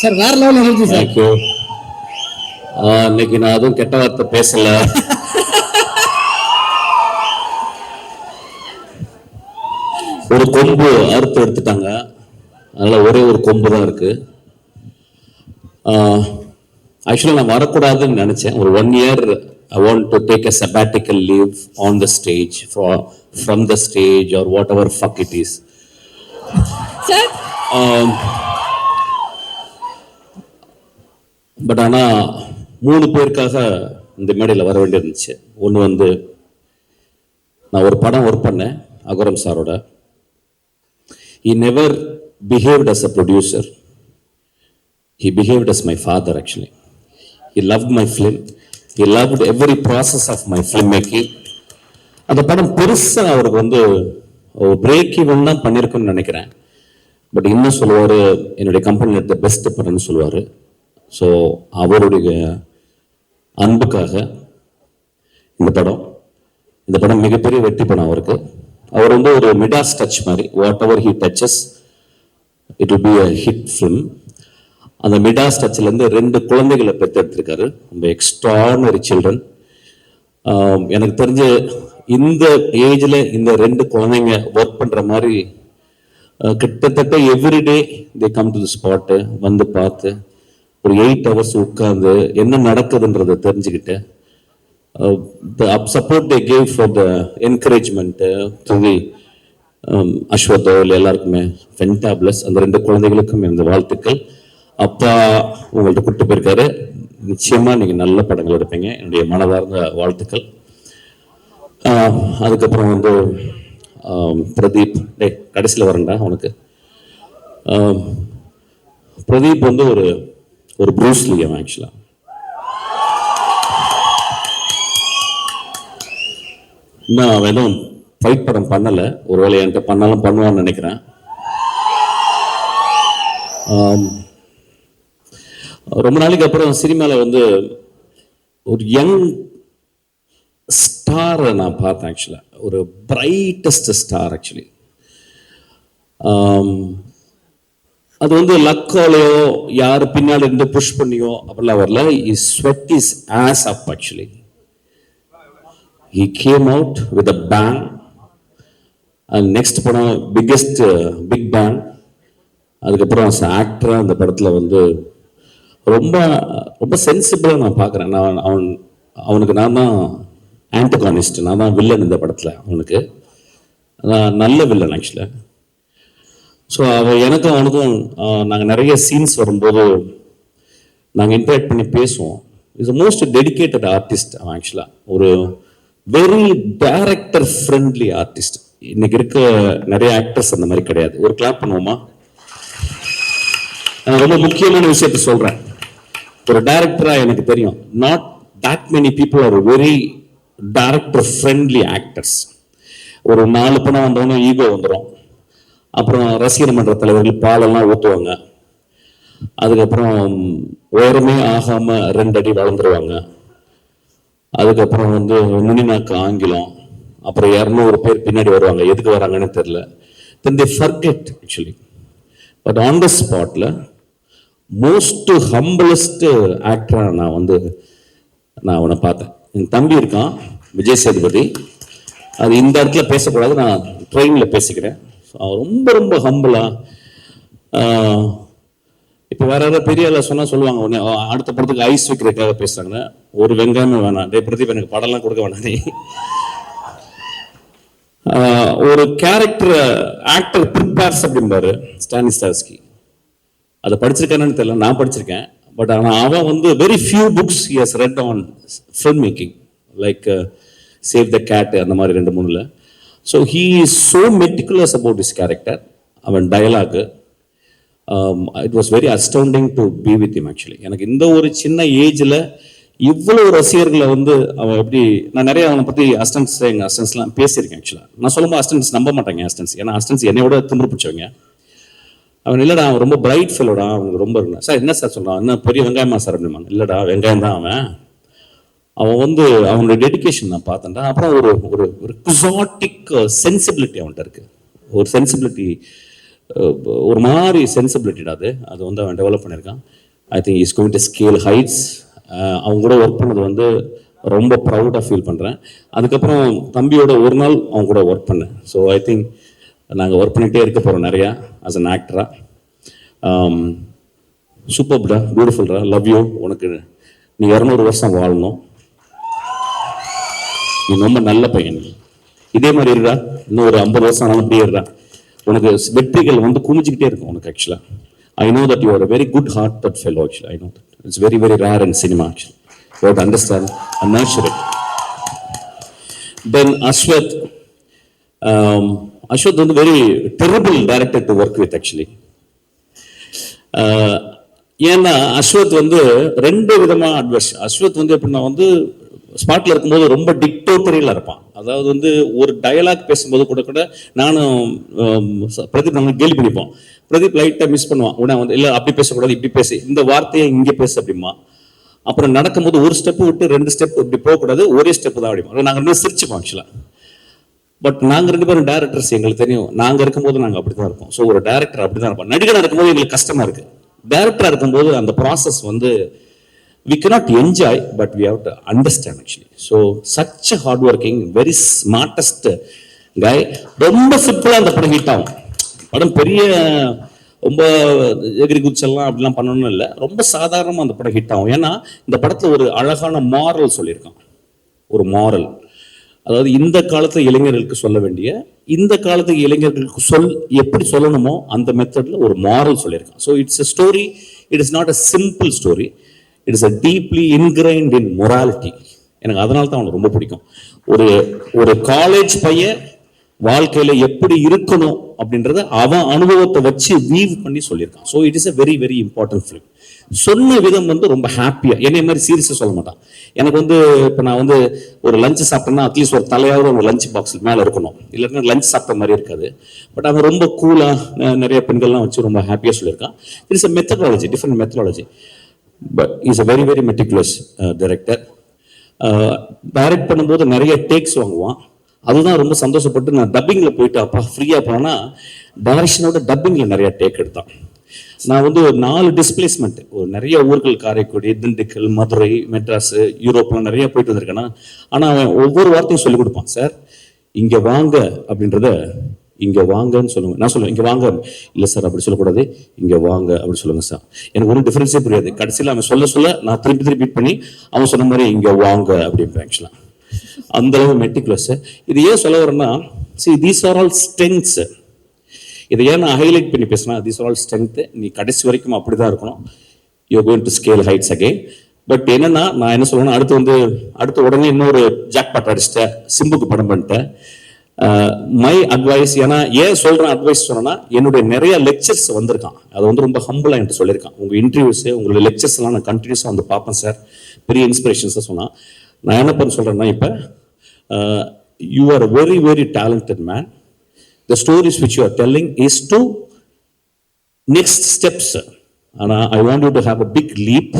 Sir வேற level energy sir thank you இன்னைக்கு நான் அதுவும் கெட்ட வார்த்தை பேசல. ஒரு கொம்பு அறுத்து எடுத்துட்டாங்க. அதனால ஒரே ஒரு கொம்பு தான் இருக்கு. ஆக்சுவலாக நான் வரக்கூடாதுன்னு நினச்சேன். ஒரு one year I want to take a sabbatical leave on the stage from the stage or whatever fuck it is sir but ஆனால் மூணு பேருக்காக இந்த மேடையில் வர வேண்டியிருந்துச்சு. ஒன்று வந்து நான் ஒரு படம் ஒர்க் பண்ணேன் அகரம் சாரோட. He never behaved as a producer he behaved as my father actually he love my film he love every process of my film making அந்த படம் பெருசாக அவருக்கு வந்து பிரேக் ஈவன் தான் பண்ணியிருக்குன்னு நினைக்கிறேன். பட் இன்னும் சொல்லுவார் என்னுடைய கம்பெனி எடுத்த பெஸ்ட் படம்னு சொல்லுவார். ஸோ அவருடைய அன்புக்காக இந்த படம் இந்த படம் மிகப்பெரிய வெற்றி படம் அவருக்கு. அவர் வந்து ஒரு மிடாஸ் டச் மாதிரி whatever he touches it will be a hit film அந்த மிடாஸ் டச்சிலேருந்து ரெண்டு குழந்தைகளை பெற்றெடுத்திருக்காரு. ரொம்ப எக்ஸ்ட்ரானரி சில்ட்ரன் எனக்கு தெரிஞ்ச இந்த ஏஜில் இந்த ரெண்டு குழந்தைங்க ஒர்க் பண்ணுற மாதிரி கிட்டத்தட்ட everyday they come to the spot வந்து பார்த்து ஒரு எயிட் ஹவர்ஸ் உட்காந்து என்ன நடக்குதுன்றதை தெரிஞ்சுக்கிட்டு uh, up support they gave for the encouragement uh, to the um, எல்லாருக்குமே ஃபென்டாப்ளஸ் அந்த ரெண்டு குழந்தைகளுக்கும் இந்த வாழ்த்துக்கள். அப்பா உங்கள்கிட்ட கூப்பிட்டு போயிருக்காரு. நிச்சயமாக நீங்கள் நல்ல படங்கள் எடுப்பீங்க. என்னுடைய மனதார்ந்த வாழ்த்துக்கள். அதுக்கப்புறம் வந்து பிரதீப். டே கடைசியில் வரேன்டா உனக்கு. பிரதீப் வந்து ஒரு ஒரு ப்ரூஸ்லி அவன் ஆக்சுவலாக இன்னும் அவன் எதுவும் ஃபைட் படம் பண்ணலை. ஒருவேளை என்கிட்ட பண்ணாலும் பண்ணுவான்னு நினைக்கிறேன். ரொம்ப நாளைக்கு அப்புறம் சினிமாவில் வந்து ஒரு யங் ஸ்டாரை நான் பார்த்தேன் ஆக்சுவலாக ஒரு பிரைட்டஸ்ட் ஸ்டார் ஆக்சுவலி அது வந்து லக்கோலையோ யார் பின்னாடி இருந்து புஷ் பண்ணியோ அப்படிலாம் வரல. Is sweat is as up actually he came out with a bang and next படம் பிக்கெஸ்ட் பிக் பேங் அதுக்கப்புறம் ஆக்டராக அந்த படத்தில் வந்து ரொம்ப ரொம்ப சென்சிபிளாக நான் பார்க்குறேன். நான் அவன் அவனுக்கு நான் தான் ஆன்டகானிஸ்ட் நான் தான் வில்லன் இந்த படத்தில் அவனுக்கு. நான் நல்ல வில்லன் ஆக்சுவலாக ஸோ அவன் எனக்கும் அவனுக்கும் நாங்கள் நிறைய சீன்ஸ் வரும்போது நாங்கள் இன்டராக்ட் பண்ணி பேசுவோம். இஸ் மோஸ்ட் டெடிகேட்டட் ஆர்டிஸ்ட் அவன் ஆக்சுவலாக ஒரு வெரி டேரக்டர் ஃப்ரெண்ட்லி ஆர்டிஸ்ட் இன்னைக்கு இருக்க நிறைய ஆக்டர்ஸ் அந்த மாதிரி கிடையாது. ஒரு கிளாப் பண்ணுவோமா? நான் ரொம்ப முக்கியமான விஷயத்த சொல்கிறேன் ஒரு டேரக்டராக எனக்கு தெரியும். Not that many people are very director friendly actors ஒரு நாலு படம் வந்தவொடனே ஈகோ வந்துடும் அப்புறம் ரசிகர் மன்ற தலைவர்கள் பாலெல்லாம் ஊற்றுவாங்க அதுக்கப்புறம் உயரமே ஆகாம ரெண்டு அடி வளர்ந்துருவாங்க. அதுக்கப்புறம் வந்து நுனிநாக்கு ஆங்கிலம் அப்புறம் இரநூறு பேர் பின்னாடி வருவாங்க. எதுக்கு வராங்கன்னு தெரில then they forget actually but on the ஸ்பாட்டில் மோஸ்ட் ஹம்பிளஸ்ட் ஆக்டராக நான் வந்து நான் அவனை பார்த்தேன். என் தம்பி இருக்கான் விஜய் சேதுபதி. அது இந்த இடத்துல பேசக்கூடாது நான் ட்ரெயினில் பேசிக்கிறேன். அவன் ரொம்ப ரொம்ப ஹம்பிளாக இப்போ வேற யாராவது பெரிய ஆளா சொன்னால் சொல்லுவாங்க உடனே அடுத்த படத்துக்கு ஐஸ் வைக்கிறதுக்காக பேசுறாங்க. ஒரு வெங்காயமே வேணாம். டே பிரதீப் எனக்கு படம்லாம் கொடுக்க வேணாம் நீ. ஒரு கேரக்டர் ஆக்டர் ப்ரிப்பேர்ஸ் அப்படிம்பாரு ஸ்டானிஸ்டாஸ்கி அதை படிச்சிருக்கானு தெரியல நான் படிச்சிருக்கேன். பட் ஆனால் அவன் வந்து very few books has read on film making like save the cat அந்த மாதிரி ரெண்டு மூணுல. So he is so meticulous about his character அவன் dialogue it was very astounding to be with him actually எனக்கு இந்த ஒரு சின்ன ஏஜில் இவ்வளவு ரசிகர்களை வந்து அவன் எப்படி நான் நிறைய அவனை பற்றி அஸ்டன்ஸ் எங்கள் அஸ்டன்ஸ்லாம் பேசியிருக்கேன் ஆக்சுவலாக நான் சொல்லும்போது அஸ்டன்ஸ் நம்ப மாட்டாங்க அஸ்டன்ஸ் ஏன்னா அஸ்டன்ஸ் என்னை விட திமிரு பிடிச்சவங்க. அவன் இல்லைடா அவன் ரொம்ப பிரைட் ஃபெல்லோடா அவனுக்கு ரொம்ப இருந்தான் சார் என்ன சார் சொல்கிறான் என்ன பெரிய வெங்காயமா சார் அப்படிமா இல்லைடா வெங்காயம் தான் அவன். அவன் வந்து அவனுடைய டெடிகேஷன் நான் பார்த்தேன்டா. அப்புறம் ஒரு ஒரு ஒரு குசாட்டிக் சென்சிபிலிட்டி uh, அவன்கிட்ட இருக்குது ஒரு சென்சிபிலிட்டி uh, ஒரு மாதிரி சென்சிபிலிட்டிடா அது. அது வந்து அவன் டெவலப் பண்ணியிருக்கான். I think is going to scale heights அவங்க கூட ஒர்க் பண்ணது வந்து ரொம்ப ப்ரௌடாக ஃபீல் பண்ணுறேன் அதுக்கப்புறம் தம்பியோட ஒரு நாள் அவங்க கூட ஒர்க் பண்ணேன். ஸோ ஐ திங்க் நாங்கள் ஒர்க் பண்ணிகிட்டே இருக்க போகிறோம் நிறையா ஆஸ் அன் ஆக்டராக சூப்பர்டா பியூட்டிஃபுல்டா லவ் யூ உனக்கு நீ இரநூறு வருஷம் வாழணும். நீ ரொம்ப நல்ல பையன் இதே மாதிரி இருடா. இன்னும் ஒரு ஐம்பது வருஷம் ஆனாலும் அப்படியே இருடா. உனக்கு வெற்றிகள் வந்து குமிஞ்சிக்கிட்டே இருக்கும் உனக்கு ஆக்சுவலாக I know that you are very good heart that fellow actually I know that it's very very rare in cinema actually you have understand and nurture it then Ashwath Ashwath வந்து very terrible director to work with actually ஏன்னா அஸ்வத் வந்து ரெண்டு விதமான advice Ashwath வந்து எப்படின்னா வந்து ஸ்பாட்ல இருக்கும்போது ரொம்ப டிக்டோட்டரியில் இருப்பான். அதாவது வந்து ஒரு டயலாக் பேசும்போது கூட கூட நானும் பிரதீப் நாங்கள் கேள்வி பண்ணிப்போம். பிரதீப் லைட்டாக மிஸ் பண்ணுவான். உடனே வந்து இல்லை அப்படி பேசக்கூடாது இப்படி பேசு. இந்த வார்த்தையை இங்கே பேசு அப்படிமா அப்புறம் நடக்கும்போது ஒரு ஸ்டெப் விட்டு ரெண்டு ஸ்டெப் இப்படி போகக்கூடாது ஒரே ஸ்டெப் தான் அப்படிமா நாங்கள் ரெண்டு சிரிச்சுப்போம் ஆக்சுவலாக பட் நாங்கள் ரெண்டு பேரும் டேரக்டர்ஸ் எங்களுக்கு தெரியும். நாங்கள் இருக்கும்போது நாங்கள் அப்படி தான் இருப்போம். ஸோ ஒரு டேரக்டர் அப்படிதான் இருப்போம் நடிகராக இருக்கும்போது எங்களுக்கு கஷ்டமாக இருக்குது டேரக்டராக இருக்கும்போது அந்த ப்ராசஸ் வந்து we cannot enjoy but we have to understand actually so such hard working very smartest guy ரொம்ப சிம்பிளாக அந்த படம் ஹிட் ஆகும். படம் பெரிய ரொம்ப எகிரி குச்செல்லாம் அப்படிலாம் பண்ணணும்னு இல்லை. ரொம்ப சாதாரணமாக அந்த படம் ஹிட் ஆகும். ஏன்னா இந்த படத்தில் ஒரு அழகான மாரல் சொல்லியிருக்கான். ஒரு மாரல் அதாவது இந்த காலத்து இளைஞர்களுக்கு சொல்ல வேண்டிய இந்த காலத்து இளைஞர்களுக்கு சொல் எப்படி சொல்லணுமோ அந்த மெத்தடில் ஒரு மாரல் சொல்லியிருக்கான். So it's a story it is not a simple story it is deeply ingrained in morality எனக்கு அதனால தான் அவனுக்கு ரொம்ப பிடிக்கும். ஒரு ஒரு காலேஜ் பையன் வாழ்க்கையில எப்படி இருக்கணும் அப்படின்றத அவன் அனுபவத்தை வச்சு வீவ் பண்ணி சொல்லியிருக்கான். So it is a very very important film சொன்ன விதம் வந்து ரொம்ப ஹாப்பியா என்னை மாதிரி சீரியஸாக சொல்ல மாட்டான். எனக்கு வந்து இப்போ நான் வந்து ஒரு லஞ்ச் சாப்பிட்டேன்னா அட்லீஸ்ட் ஒரு தலையாவது ஒரு லஞ்ச் பாக்ஸ் மேலே இருக்கணும். இல்லைன்னா லஞ்ச் சாப்பிட்ட மாதிரி இருக்காது. பட் அவன் ரொம்ப கூலாக நிறைய பெண்கள்லாம் வச்சு ரொம்ப ஹாப்பியாக சொல்லியிருக்கான். It's a methodology different methodology but is a very very meticulous director direct பண்ணும்போது நிறைய டேக்ஸ் வாங்குவான். அதுதான் ரொம்ப சந்தோஷப்பட்டு நான் டப்பிங்கில் போயிட்டு அப்பா ஃப்ரீயாக போனால் டைரக்ஷனோட டப்பிங்கில் நிறைய டேக் எடுத்தான். நான் வந்து ஒரு நாலு டிஸ்பிளேஸ்மெண்ட் ஒரு நிறைய ஊர்கள் காரைக்குடி திண்டுக்கல் மதுரை மெட்ராஸ் யூரோப்லாம் நிறைய போயிட்டு வந்திருக்கேன்னா ஆனால் அவன் ஒவ்வொரு வார்த்தையும் சொல்லிக் கொடுப்பான். சார் இங்கே வாங்க அப்படின்றத இங்கே வாங்கன்னு சொல்லுங்க. நான் சொல்லுவேன் இங்கே வாங்க. இல்லை சார் அப்படி சொல்லக்கூடாது. இங்கே வாங்க அப்படி சொல்லுங்க சார். எனக்கு ஒன்றும் டிஃப்ரென்ஸே புரியாது. கடைசியில் அவன் சொல்ல சொல்ல நான் திருப்பி திருப்பி பண்ணி அவன் சொன்ன மாதிரி இங்கே வாங்க அப்படிம்பேன் ஆக்சுவலாக அந்த அளவு மெட்டிகுலஸ் இது ஏன் சொல்ல வரேன்னா see these are all strengths. இதை ஏன் நான் ஹைலைட் பண்ணி பேசினா தீஸ் ஆர் ஆல் ஸ்ட்ரென்த்து நீ கடைசி வரைக்கும் அப்படிதான் இருக்கணும். You going to scale heights again but என்னன்னா நான் என்ன சொல்றேன்னா அடுத்து வந்து அடுத்து உடனே இன்னொரு ஜாக் பாட் அடிச்சிட்டேன். சிம்புக்கு படம் பண்ணிட்டேன். மை அட்வைஸ் ஏன்னா ஏன் சொல்கிறேன் அட்வைஸ் சொன்னேன்னா என்னுடைய நிறைய லெக்சர்ஸ் வந்திருக்கான். அதை வந்து ரொம்ப ஹம்பிளா என்கிட்ட சொல்லியிருக்கான். உங்கள் இன்டர்வியூஸு உங்களுடைய லெக்சர்ஸ்லாம் நான் கண்டினியூஸாக வந்து பார்ப்பேன் சார் பெரிய இன்ஸ்பிரேஷன்ஸாக சொன்னால் நான் என்ன பண்ண சொல்கிறேன்னா இப்போ you are very very talented man the stories which you are telling is to next steps ஆனால் I want you to have a big leap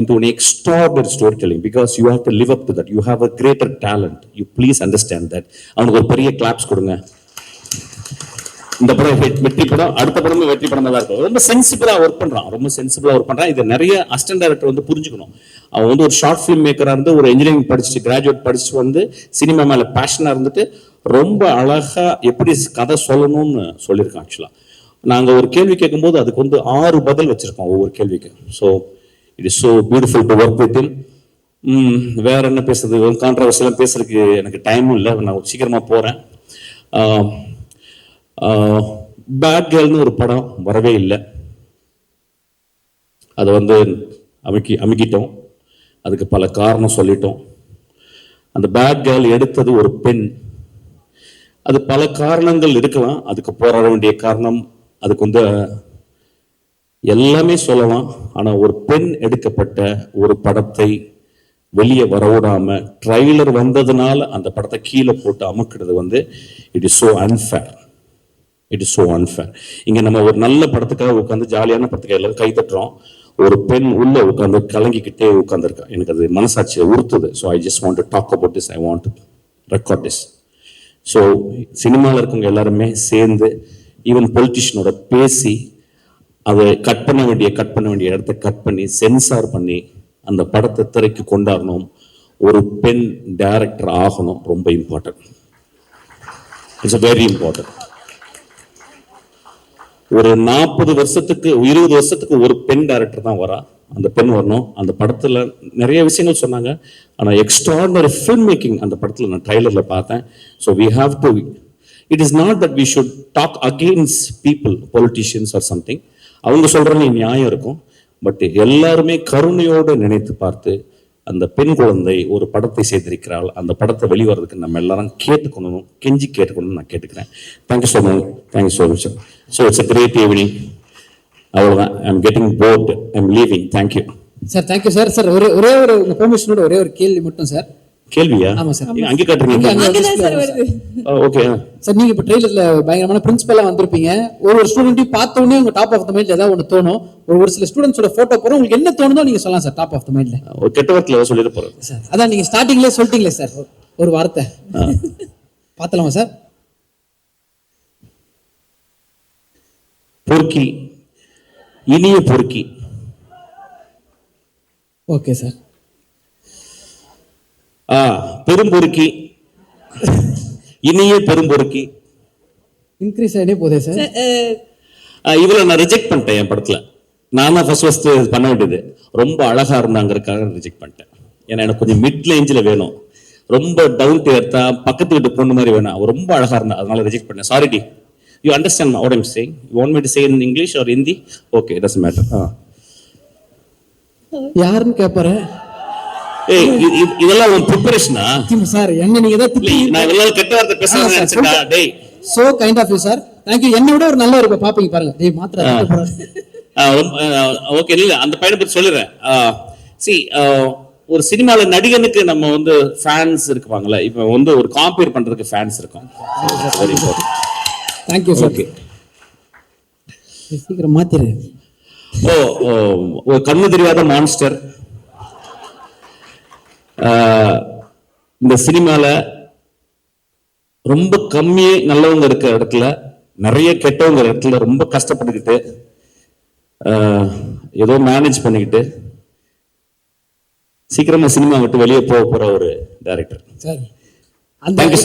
into an extraordinary storytelling because you have to live up to that. You have a greater talent. You please understand that. அவனுக்கு ஒரு பெரிய claps கொடுங்க. இந்த படம் வெற்றி படம்? அடுத்த படமும் வெற்றி படம் தான் இருக்கும். ரொம்ப சென்சிபிளாக ஒர்க் பண்ணுறான் ரொம்ப சென்சிபிளாக ஒர்க் பண்ணுறான் இது நிறைய அசிஸ்டன்ட் டைரக்டர் வந்து புரிஞ்சுக்கணும். அவன் வந்து ஒரு ஷார்ட் ஃபிலிம் மேக்கராக இருந்து ஒரு இன்ஜினியரிங் படிச்சுட்டு கிராஜுவேட் படிச்சுட்டு வந்து சினிமா மேலே பேஷனாக இருந்துட்டு ரொம்ப அழகாக எப்படி கதை சொல்லணும்னு சொல்லியிருக்கான் ஆக்சுவலாக நாங்கள் ஒரு கேள்வி கேட்கும்போது அதுக்கு வந்து ஆறு பதில் வச்சுருக்கோம் ஒவ்வொரு கேள்விக்கு so it is so beautiful to work with him வேற என்ன பேசுறது? கான்ட்ரவர்சியெல்லாம் பேசுறதுக்கு எனக்கு டைமும் இல்லை. நான் சீக்கிரமா போறேன். பேட் கேர்ள்னு ஒரு படம் வரவே இல்லை. அதை வந்து அமுக்கி அமுக்கிட்டோம். அதுக்கு பல காரணம் சொல்லிட்டோம். அந்த பேட் கேர்ள் எடுத்தது ஒரு பெண். அது பல காரணங்கள் இருக்கலாம். அதுக்கு போராட வேண்டிய காரணம் அதுக்கு வந்து எல்லாமே சொல்லலாம். ஆனால் ஒரு பெண் எடுக்கப்பட்ட ஒரு படத்தை வெளியே வரவிடாம ட்ரைலர் வந்ததுனால அந்த படத்தை கீழே போட்டு அமுக்கிறது வந்து it is so unfair it is so unfair இங்கே நம்ம ஒரு நல்ல படத்துக்காக உட்காந்து ஜாலியான படத்துக்காக எல்லாரும் கை தட்டுறோம். ஒரு பெண் உள்ள உட்காந்து கலங்கிக்கிட்டே உட்காந்துருக்கா எனக்கு அது மனசாட்சியை உறுத்துது. So I just want to talk about this I want record this so சினிமாவில் இருக்கவங்க எல்லாருமே சேர்ந்து ஈவன் பொலிட்டிஷியனோட பேசி அதை கட் பண்ண வேண்டிய கட் பண்ண வேண்டிய இடத்த கட் பண்ணி சென்சார் பண்ணி அந்த படத்தை திரைக்கு கொண்டாடணும். ஒரு பெண் டைரக்டர் ஆகணும் ரொம்ப இம்பார்ட்டன்ட் இட்ஸ் வெரி இம்பார்ட்டன்ட் ஒரு நாற்பது வருஷத்துக்கு இருபது வருஷத்துக்கு ஒரு பெண் டைரக்டர் தான் வரா. அந்த பெண் வரணும். அந்த படத்தில் நிறைய விஷயங்கள் சொன்னாங்க. ஆனால் எக்ஸ்ட்ராடனரி ஃபில்ம் மேக்கிங் அந்த படத்தில் நான் ட்ரைலரில் பார்த்தேன். So we have to it is not that we should talk against people politicians or something அவங்க சொல்றது நியாயம் இருக்கும். பட் எல்லாருமே கருணையோடு நினைத்து பார்த்து அந்த பெண் குழந்தை ஒரு படத்தை செய்திருக்கிறாள். அந்த படத்தை வெளிவரதுக்கு நம்ம எல்லாரும் கேட்டுக்கணும் கெஞ்சி கேட்டுக்கணும்னு நான் கேட்டுக்கிறேன். Thank you so much thank you so much so it's a great evening அவ்வளோதான் I'm getting bored I'm leaving thank you sir thank you sir sir ஒரே ஒரே ஒரு உங்க பெர்மிஷனோட ஒரே ஒரு கேள்வி மட்டும் சார் கேள்வியா? ஆமா சார். அங்கே காட்டுறீங்க ஓகே. சார் நீங்க இப்ப ட்ரெயிலர்ல பயங்கரமான பிரின்சிபலா வந்திருப்பீங்க. ஒரு ஒரு ஸ்டூடெண்ட்டையும் பார்த்த உடனே உங்க டாப் ஆஃப் த மைண்ட்ல ஏதாவது ஒன்று தோணும். ஒரு ஒரு சில ஸ்டூடெண்ட்ஸோட போட்டோ போறோம். உங்களுக்கு என்ன தோணுதோ நீங்க சொல்லலாம் சார் டாப் ஆஃப் த மைண்ட்ல ஒரு கெட்ட வார்த்தையில் சொல்லிட்டு போகிறேன் சார் அதான் நீங்க ஸ்டார்டிங்லேயே சொல்லிட்டீங்களே சார் ஒரு வார்த்தை. பார்த்தலாமா சார்? பொறுக்கி. இனிய பொறுக்கி. Okay sir. ஆ பெரும்பொறுக்கி. இனிய பெரும்பொறுக்கி. இன்க்ரீஸ் ஆகிட்டே போதே சார் இவளை நான் ரிஜெக்ட் பண்ணிட்டேன் என் படத்துல. நான் தான் ஃபர்ஸ்ட் ஃபர்ஸ்ட் பண்ண வேண்டியது. ரொம்ப அழகா இருந்தாங்கிறதுக்காக ரிஜெக்ட் பண்ணிட்டேன். ஏன்னா எனக்கு கொஞ்சம் மிட் ரேஞ்சில் வேணும். ரொம்ப டவுன் டு எர்த்தா பக்கத்து வீட்டு பொண்ணு மாதிரி வேணும். அவ ரொம்ப அழகா இருந்தா அதனால ரிஜெக்ட் பண்ணேன் sorry do you understand what I'm saying you want me to say in English or Hindi okay does matter ஆ. யாருன்னு கேட்பாரு இதெல்லாம் உன் ப்ரிப்பரேஷனா சார் என்ன நீங்க தான் நான் இவ்வளவு கெட்ட வார்த்தை பேசுறேன் நினைச்சேன்டா டேய். So kind of you sir thank you என்னை விட ஒரு நல்ல ஒரு பாப்பீங்க பாருங்க. டேய் மாத்திர ஓகே இல்ல அந்த பையனை பத்தி சொல்லிடுறேன். சி ஒரு சினிமால நடிகனுக்கு நம்ம வந்து ஃபேன்ஸ் இருப்பாங்கல்ல இப்போ வந்து ஒரு காம்பேர் பண்றதுக்கு ஃபேன்ஸ் இருக்கும். வெரி சார் ஓகே சீக்கிரம் மாத்திரு. ஓ, ஒரு கண்ணு தெரியாத மான்ஸ்டர் இந்த சினிமால ரொம்ப கம்மியே நல்லவங்க இருக்கிற இடத்துல நிறைய கெட்டவங்க இடத்துல ரொம்ப கஷ்டப்பட்டுக்கிட்டு ஏதோ மேனேஜ் பண்ணிக்கிட்டு சீக்கிரமா சினிமா விட்டு வெளியே போக போற ஒரு டைரக்டர் சார். அந்த Thank you